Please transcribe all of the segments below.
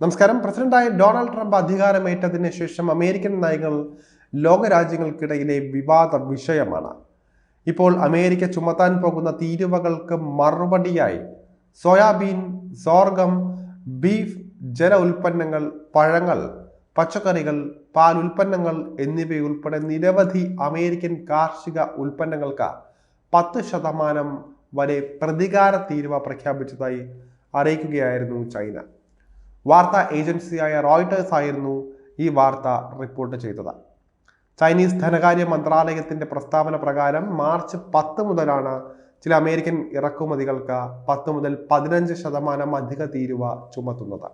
നമസ്കാരം. പ്രസിഡന്റായ Donald Trump അധികാരമേറ്റതിന് ശേഷം അമേരിക്കൻ നയങ്ങൾ ലോകരാജ്യങ്ങൾക്കിടയിലെ വിവാദ വിഷയമാണ്. ഇപ്പോൾ അമേരിക്ക ചുമത്താൻ പോകുന്ന തീരുവകൾക്ക് മറുപടിയായി സോയാബീൻ സോർഗം ബീഫ് ജല ഉൽപ്പന്നങ്ങൾ പഴങ്ങൾ പച്ചക്കറികൾ പാൽ ഉൽപ്പന്നങ്ങൾ എന്നിവയുൾപ്പെടെ നിരവധി അമേരിക്കൻ കാർഷിക ഉൽപ്പന്നങ്ങൾക്ക് പത്ത് ശതമാനം വരെ പ്രതികാര തീരുവ പ്രഖ്യാപിച്ചതായി അറിയിക്കുകയായിരുന്നു ചൈന. വാർത്താ ഏജൻസിയായ റോയിട്ടേഴ്സ് ആയിരുന്നു ഈ വാർത്ത റിപ്പോർട്ട് ചെയ്തത്. ചൈനീസ് ധനകാര്യ മന്ത്രാലയത്തിന്റെ പ്രസ്താവന പ്രകാരം മാർച്ച് പത്ത് മുതലാണ് ചില അമേരിക്കൻ ഇറക്കുമതികൾക്ക് പത്ത് മുതൽ പതിനഞ്ച് ശതമാനം അധിക തീരുവ ചുമത്തുന്നത്.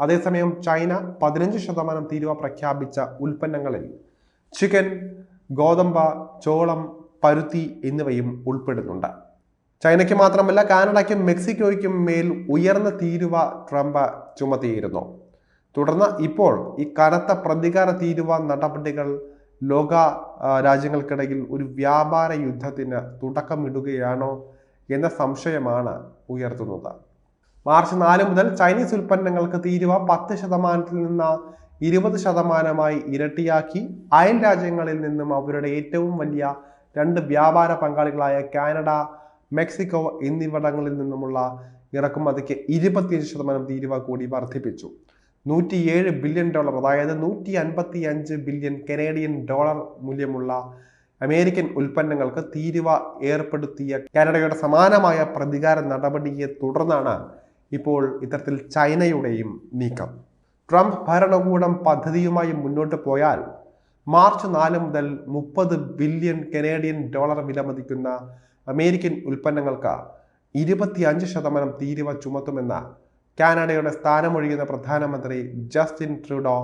അതേസമയം ചൈന പതിനഞ്ച് ശതമാനം തീരുവ പ്രഖ്യാപിച്ച ഉൽപ്പന്നങ്ങളിൽ ചിക്കൻ ഗോതമ്പ ചോളം പരുത്തി എന്നിവയും ഉൾപ്പെടുന്നുണ്ട്. ചൈനയ്ക്ക് മാത്രമല്ല കാനഡയ്ക്കും മെക്സിക്കോയ്ക്കും മേൽ ഉയർന്ന തീരുവ ട്രംപ് ചുമത്തിയിരുന്നു. തുടർന്ന് ഇപ്പോൾ ഈ കനത്ത പ്രതികാര തീരുവ നടപടികൾ ലോക രാജ്യങ്ങൾക്കിടയിൽ ഒരു വ്യാപാര യുദ്ധത്തിന് തുടക്കമിടുകയാണോ എന്ന സംശയമാണ് ഉയർത്തുന്നത്. മാർച്ച് നാല് മുതൽ ചൈനീസ് ഉൽപ്പന്നങ്ങൾക്ക് തീരുവ പത്ത് ശതമാനത്തിൽ നിന്ന് ഇരുപത് ശതമാനമായി ഇരട്ടിയാക്കി. അയൽ രാജ്യങ്ങളിൽ നിന്നും അവരുടെ ഏറ്റവും വലിയ രണ്ട് വ്യാപാര പങ്കാളികളായ കാനഡ മെക്സിക്കോ എന്നിവിടങ്ങളിൽ നിന്നുമുള്ള ഇറക്കുമതിക്ക് ഇരുപത്തിയഞ്ച് ശതമാനം തീരുവ കൂടി വർദ്ധിപ്പിച്ചു. നൂറ്റിയേഴ് ബില്യൺ ഡോളർ അതായത് നൂറ്റി അൻപത്തി അഞ്ച് ബില്യൺ കനേഡിയൻ ഡോളർ മൂല്യമുള്ള അമേരിക്കൻ ഉൽപ്പന്നങ്ങൾക്ക് തീരുവ ഏർപ്പെടുത്തിയ കാനഡയുടെ സമാനമായ പ്രതികാര നടപടിയെ തുടർന്നാണ് ഇപ്പോൾ ഇത്തരത്തിൽ ചൈനയുടെയും നീക്കം. ട്രംപ് ഭരണകൂടം പദ്ധതിയുമായി മുന്നോട്ട് പോയാൽ മാർച്ച് നാല് മുതൽ മുപ്പത് ബില്യൺ കനേഡിയൻ ഡോളർ വിലമതിക്കുന്ന അമേരിക്കൻ ഉൽപ്പന്നങ്ങൾക്ക് ഇരുപത്തിയഞ്ച് ശതമാനം തീരുവ ചുമത്തുമെന്ന് കാനഡയുടെ സ്ഥാനമൊഴിയുന്ന പ്രധാനമന്ത്രി ജസ്റ്റിൻ ട്രൂഡോ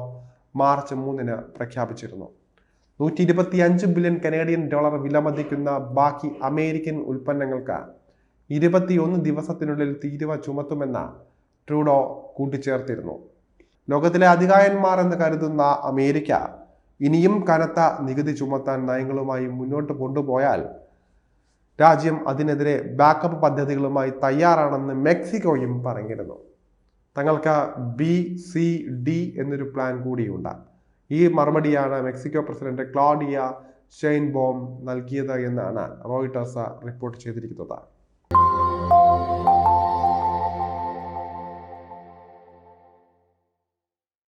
മാർച്ച് മൂന്നിന് പ്രഖ്യാപിച്ചിരുന്നു. നൂറ്റി ഇരുപത്തിയഞ്ച് ബില്യൺ കനേഡിയൻ ഡോളർ വിലമതിക്കുന്ന ബാക്കി അമേരിക്കൻ ഉൽപ്പന്നങ്ങൾക്ക് ഇരുപത്തിയൊന്ന് ദിവസത്തിനുള്ളിൽ തീരുവ ചുമത്തുമെന്ന് ട്രൂഡോ കൂട്ടിച്ചേർത്തിരുന്നു. ലോകത്തിലെ അധികായന്മാർ എന്ന് കരുതുന്ന അമേരിക്ക ഇനിയും കനത്ത നികുതി ചുമത്താൻ നയങ്ങളുമായി മുന്നോട്ട് കൊണ്ടുപോയാൽ രാജ്യം അതിനെതിരെ ബാക്കപ്പ് പദ്ധതികളുമായി തയ്യാറാണെന്ന് മെക്സിക്കോയും പറഞ്ഞിരുന്നു. തങ്ങൾക്ക് ബി സി ഡി എന്നൊരു പ്ലാൻ കൂടിയുണ്ട്. ഈ മറുപടിയാണ് മെക്സിക്കോ പ്രസിഡന്റ് ക്ലോഡിയ ഷെയ്ൻബോം നൽകിയത് എന്നാണ് റോയിട്ടേഴ്സ് റിപ്പോർട്ട് ചെയ്തിരിക്കുന്നത്.